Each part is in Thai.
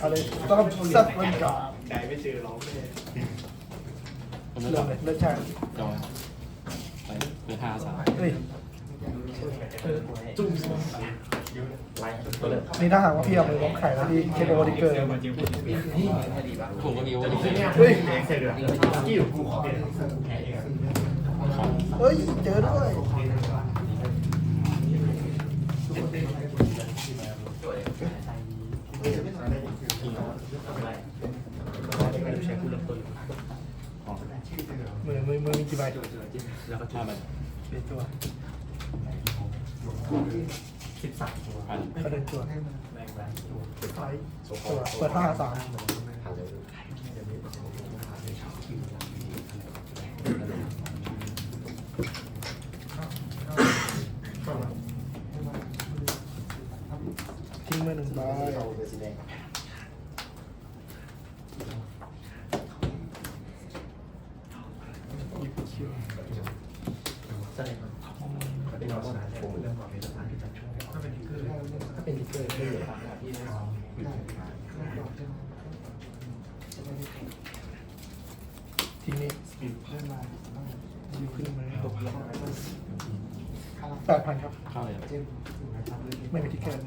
อาเลยต้องสัตว์มันก่อนได้ไม่เจอร้องเลยผมเริ่เริ่มมเลยเริ่มใช่จอยไปเปิดห้าสามเฮ้ยจุ่มนี่ถ้าหากว่าพี่เอามือล็อกไข่แล้วพี่เช็คโอดิเกอร์ผมก็มีโอเวอร์ดีเฮ้ยเสร็จเลยสกิลกูขอเปลี่ยนของเฮ้ยเจอด้วย ของมือมือมือมีกี่ใบห้าใบเปลี่ยนตัวสิบสามตัวพันกระเด็นตัวแรงแรงตัวไลท์ตัวเปิดห้าสามทิ้งมือหนึ่งใบ หยิบคิว แสดงว่าเป็นเราชนะผมเริ่มก่อนเป็นสถานที่จัดช่วงถ้าเป็นทิกเกอร์ถ้าเป็นทิกเกอร์ไม่เหลือทางที่ได้ทีนี้ยิวขึ้นมาตกแปดพันครับเข้าเลยไม่มีทิกเกอร์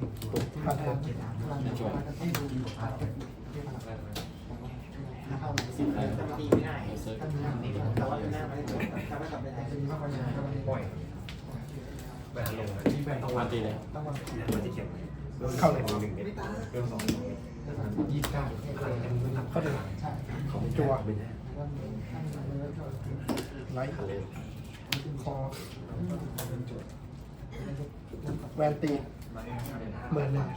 ผ่านเถอะไม่ ช่วยสิบเลยตีไม่ได้เซิร์ฟแต่ว่าหน้าไม่ได้ถ้าไม่ทำได้บ่อยแบนลงที่แบนต้องพัวันนตีเลยมันจะเขียนเข้าเลยหนึ่งเม็ดเริ่มสองยี่สิบเก้าเข้าเลยจัวไลท์คอแวนตีหมื่นหนึ่ง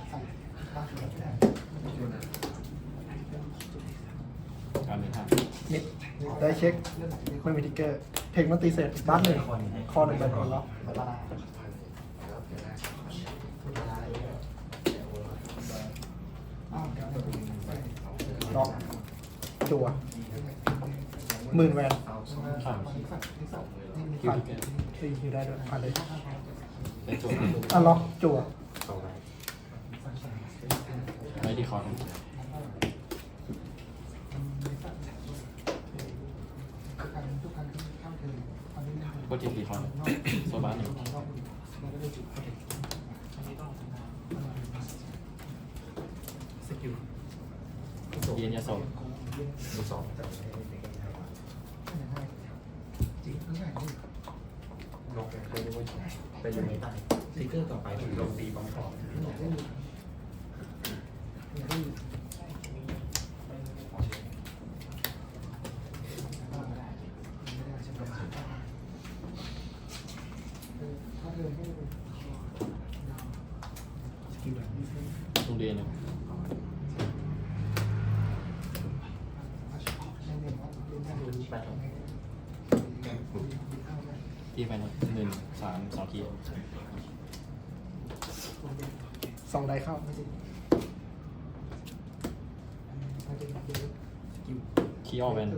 การเป็นห้ามิดได้เช็คไม่มีทิกเกอร์เทคมันตีเสร็จบ้านหนึ่งคอหนึ่งใบนอนล็อกล็อกจั่วหมื่นแวนข้ามคิวผ่านทิกเกอร์ตีอยู่ได้ด้วยผ่านเลยเป็นโจทย์อะล็อกจั่วไม่ดีคอร์ โปรเจกต์ดีคอร์ดโซบาหนึ่งเย็นยาโซมือสองลงไปเคยดูว่าไปอยู่ในใต้สติ๊กเกอร์ต่อไปลงตีบอมฟอร์มโรงเรียนหนึ่งแปดตีไปนะหนึ่งสามสองคีย์สองได้เข้าคีย์ออกแวน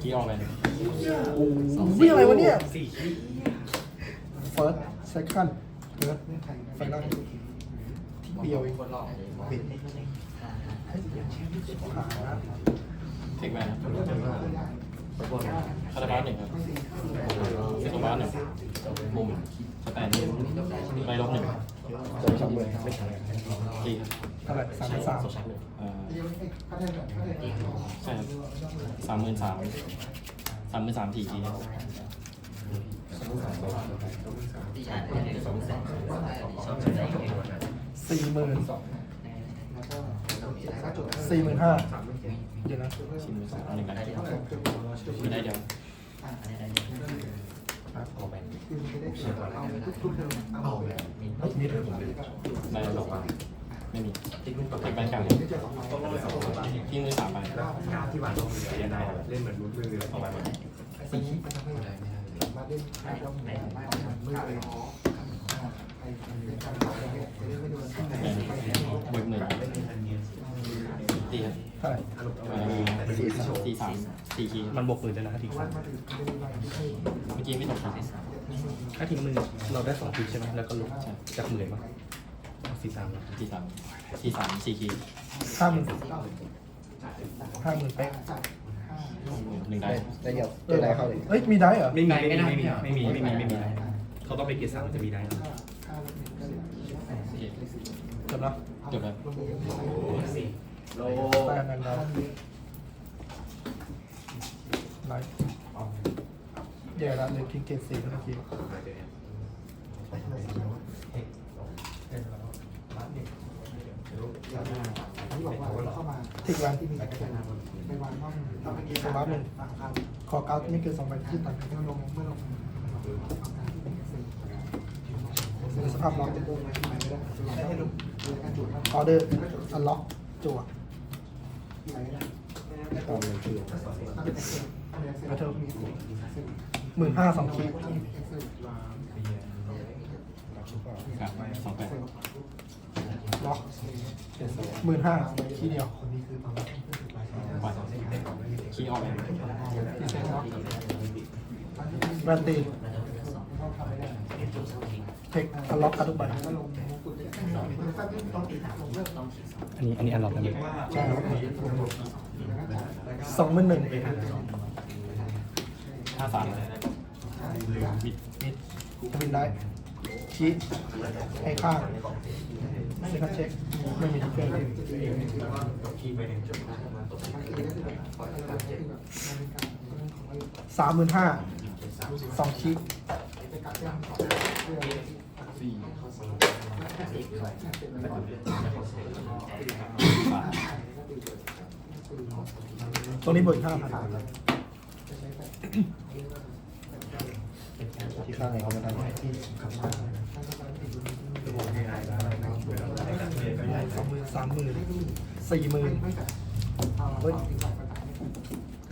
คีย์ออกแวนโอ้โหนี่อะไรวะเนี่ย สี่ขี้ first second third final เดียวเองปิดหาเทคแวนครับคาราบาสหนึ่งครับโซบาหนึ่งมุมสแตนไม่ลบหนึ่งสองหมื่นไม่ใช่ตีครับเท่าไหร่สามสามเอ่อใช่ครับสามหมื่นสามสามหมื่นสามที ทีครับสี่หมื่นสี่หมื่นห้าเดี๋ยวนะชิ้นมือสอาหนึ่งกันไม่ได้เดียวเอาแบนเชื่อว่าเอาแบนมีมีเถอะได้ลบไม่มีติ๊กมันเทคแวนกลางที่มือสามใบการที่วางลงเรียนได้เล่นเหมือนมุดมือเอาไปหมดสี่ ขี้แวนบวกหนึ่งตีครับเท่าไหร่เอ่อตีสามตีคีย์มันบวกหมื่นเลยนะทีเมื่อกี้ไม่ตกคีย์ถ้าทีมือเราได้สองทีใช่ไหมแล้วก็ลบจากหมื่นมาสสี่สามสี่สามสี่สามสี่คีย์ห้าหมื่นห้าหมื่นเป๊กหนึ่งได้ได้เดียวได้ได้เข้าเลยเอ้ยมีได้เหรอไม่มีไม่มีไม่มีไม่มีไม่มีไม่มี เขาต้องไปเกียร์สามจะมีได้โอเคจบแล้วจบแล้วโลแปดนันดาวไลฟ์แย่ละเลยทิ้งเกตสี่เมื่อกี้ทิ้งวันที่มีไปวางห้องสมาร์ทหนึ่งขอเก้าไม่เกินสองใบที่ตัดเมื่อลงเมื่อลง สภาพล็อกออเดอร์อันล็อกจั่วตอนนี้คือมาเถอะหมื่นห้าสองคีย์กับสองแปดล็อกหมื่นห้าคีย์เดียวปล่อยคีย์ออกไปดีเซนล็อกแวนตี เทคอันล็อกกันทุกใบอันนี้อันนี้อันล็อกแล้วมั้ยใช่ครับสองหมื่นหนึ่งห้าสามบิดมิดทวินได้คีย์ให้ข้างเซคันเช็คไม่มีทิกเกอร์สามหมื่นห้าสองคีย์ สามตัวนี้บวกห้าพันที่ข้างในเขาไม่ได้สองหมื่นสามหมื่นสี่หมื่นเฮ้ย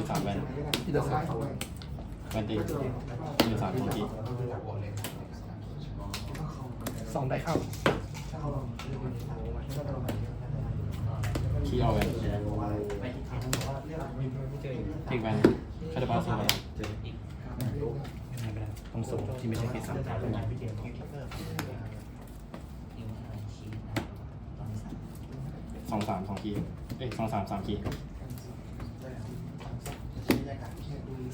อสามแวนที่เดิมแวนตีคือสามสองคีย์สองได้เข้า คีย์เอาแวนทิ้งแวนคาร์ดบาสโซ่ต้องส่งที่ไม่ใช่เกียร์สามสองสามสองคีย์เอ้ยสองสามสามคีย์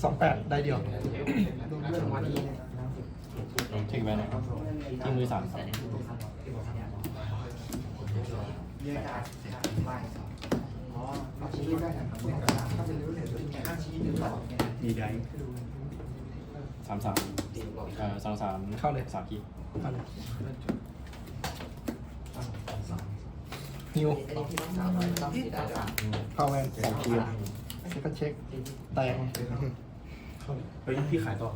สองแปดได้เดียวทิ้งแวนทิ้งมือสามสามมีได้สามสามเอ่อสองสามเข้าเลยสามคีย์เอาเลยฮิวพาวเวนสองคิวเช็คเช็คแตงเฮ้ยพี่ขายต่อ